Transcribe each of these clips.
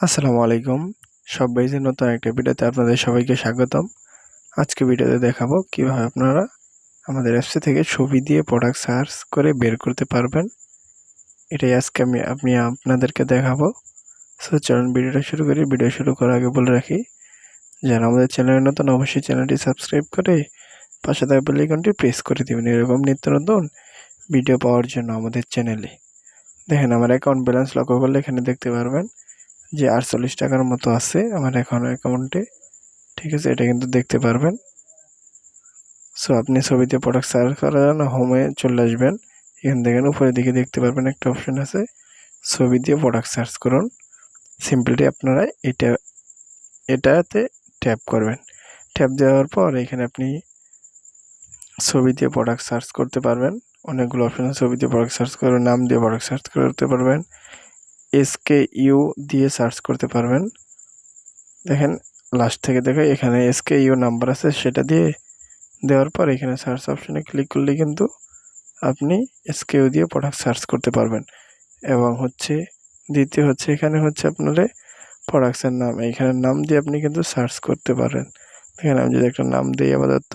আসসালামু আলাইকুম। সবাই যে নতুন একটা ভিডিওতে আপনাদের সবাইকে স্বাগতম। আজকে ভিডিওতে দেখাবো কীভাবে আপনারা আমাদের অ্যাপসে থেকে ছবি দিয়ে প্রোডাক্ট সার্চ করে বের করতে পারবেন। এটাই আজকে আমি আপনি আপনাদেরকে দেখাবো। সো চলুন ভিডিওটা শুরু করি। ভিডিও শুরু করার আগে বলে রাখি, যারা আমাদের চ্যানেলে নতুন, অবশ্যই চ্যানেলটি সাবস্ক্রাইব করে পাশে থাকা বেলাইকনটি প্রেস করে দেবেন। এরকম নিত্য নতুন ভিডিও পাওয়ার জন্য আমাদের চ্যানেলে। দেখেন, আমার অ্যাকাউন্ট ব্যালেন্স লক্ষ্য করলে এখানে দেখতে পারবেন যে আটচল্লিশ টাকার মতো আছে আমার এখন অ্যাকাউন্টে ঠিক আছে, এটা কিন্তু দেখতে পারবেন। সো আপনি ছবিতে প্রোডাক্ট সার্চ করার জন্য হোমে চলে আসবেন। এখান থেকে উপরের দিকে দেখতে পারবেন একটা অপশন আছে। ছবি দিয়ে প্রোডাক্ট সার্চ করুন। সিম্পলি আপনারা এটা, এটাতে ট্যাপ করবেন। ট্যাপ দেওয়ার পর এখানে আপনি ছবি দিয়ে প্রোডাক্ট সার্চ করতে পারবেন। অনেকগুলো অপশন ছবি দিয়ে প্রোডাক্ট সার্চ করবেন নাম দিয়ে প্রোডাক্ট সার্চ করতে পারবেন। এসকে ইউ দিয়ে সার্চ করতে পারবেন। দেখেন লাস্ট থেকে দেখে এখানে এসকে ইউ নাম্বার আছে, সেটা দিয়ে দেওয়ার পর এখানে সার্চ অপশানে ক্লিক করলে কিন্তু আপনি এসকে ইউ দিয়ে প্রোডাক্ট সার্চ করতে পারবেন। এবং হচ্ছে, দ্বিতীয় হচ্ছে এখানে হচ্ছে আপনার প্রোডাক্টসের নাম, এখানে নাম দিয়ে আপনি কিন্তু সার্চ করতে পারেন দেখেন, আমি যদি একটা নাম দিই আপাতত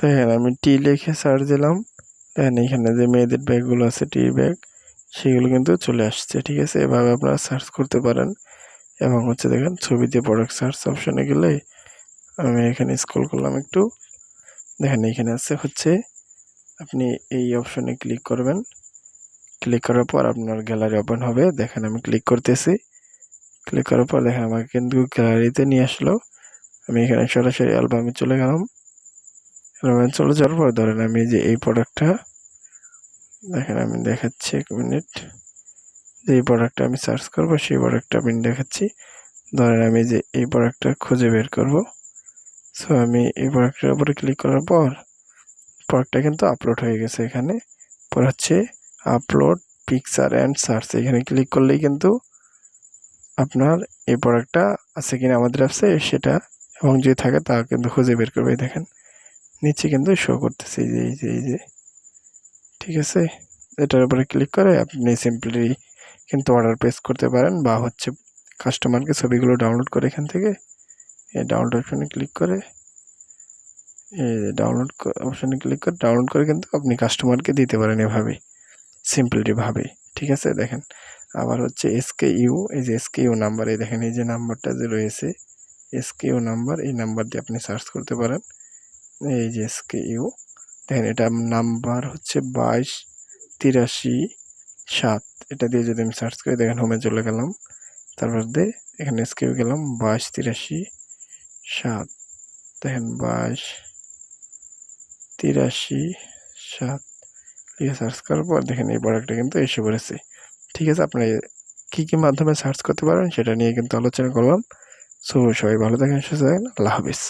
দেখেন, আমি টি লিখে সার্চ দিলাম। দেখেন, এখানে যে মেয়েদের ব্যাগগুলো আছে, টি ব্যাগ, সেগুলো কিন্তু চলে আসছে, ঠিক আছে? এভাবে আপনারা সার্চ করতে পারেন। এবং হচ্ছে দেখেন, ছবিতে প্রোডাক্ট সার্চ অপশানে গেলে আমি এখানে স্ক্রল করলাম একটু। দেখেন, এখানে আছে হচ্ছে, আপনি এই অপশনে ক্লিক করবেন। ক্লিক করার পর আপনার গ্যালারি ওপেন হবে। দেখেন, আমি ক্লিক করতেছি। ক্লিক করার পর দেখেন, আমাকে কিন্তু গ্যালারিতে নিয়ে আসলো। আমি এখানে সরাসরি অ্যালবামে চলে গেলাম। অ্যালবামে চলে যাওয়ার পর ধরেন আমি যে এই প্রোডাক্টটা দেখেন আমি দেখাচ্ছি এক মিনিট যে এই প্রোডাক্টটা আমি সার্চ করব, সেই প্রোডাক্টটা আমি দেখাচ্ছি। ধরেন আমি যে এই প্রোডাক্টটা খুঁজে বের করব। সো আমি এই প্রোডাক্টের উপরে ক্লিক করার পর প্রোডাক্টটা কিন্তু আপলোড হয়ে গেছে এখানে। পর হচ্ছে আপলোড পিকচার অ্যান্ড সার্চ এখানে ক্লিক করলেই কিন্তু আপনার এই প্রোডাক্টটা আছে কিনা আমাদের অ্যাপসে সেটা এবং যে থাকে তা কিন্তু খুঁজে বের করবে দেখেন। নিচে কিন্তু শো করতেছে, এই যে এই যে এই যে। ঠিক আছে? এটার উপরে ক্লিক করে আপনি সিম্পলি কিন্তু অর্ডার প্লেস করতে পারেন বা হচ্ছে কাস্টমারকে ছবিগুলো ডাউনলোড করে এখান থেকে। এই ডাউনলোড অপশানে ক্লিক করে, এই ডাউনলোড অপশানে ক্লিক করে ডাউনলোড করে কিন্তু আপনি কাস্টমারকে দিতে পারেন এভাবে সিম্পলিভাবে ঠিক আছে? দেখেন, আবার হচ্ছে এসকে ইউ এই যে এসকে ইউ নাম্বার এই দেখেন, এই যে নাম্বারটা যে রয়েছে এসকে ইউ নাম্বার এই নাম্বার দিয়ে আপনি সার্চ করতে পারেন। এই যে এসকে ইউ দেখেন এটা নাম্বার হচ্ছে বাইশ, তিরাশি, সাত। এটা দিয়ে যদি আমি সার্চ করি, দেখেন হোমে চলে গেলাম। তারপর দিয়ে এখানে স্কেপ গেলাম, বাইশ, তিরাশি, সাত। দেখেন বাইশ, তিরাশি, সাত। লিখে সার্চ করার পর দেখেন এই প্রোডাক্টটা কিন্তু এসে পড়েছে ঠিক আছে, আপনি কী কী মাধ্যমে সার্চ করতে পারবেন সেটা নিয়ে কিন্তু আলোচনা করলাম। সো, সবাই ভালো থাকেন, সুস্থ থাকেন। আল্লাহ হাফিজ।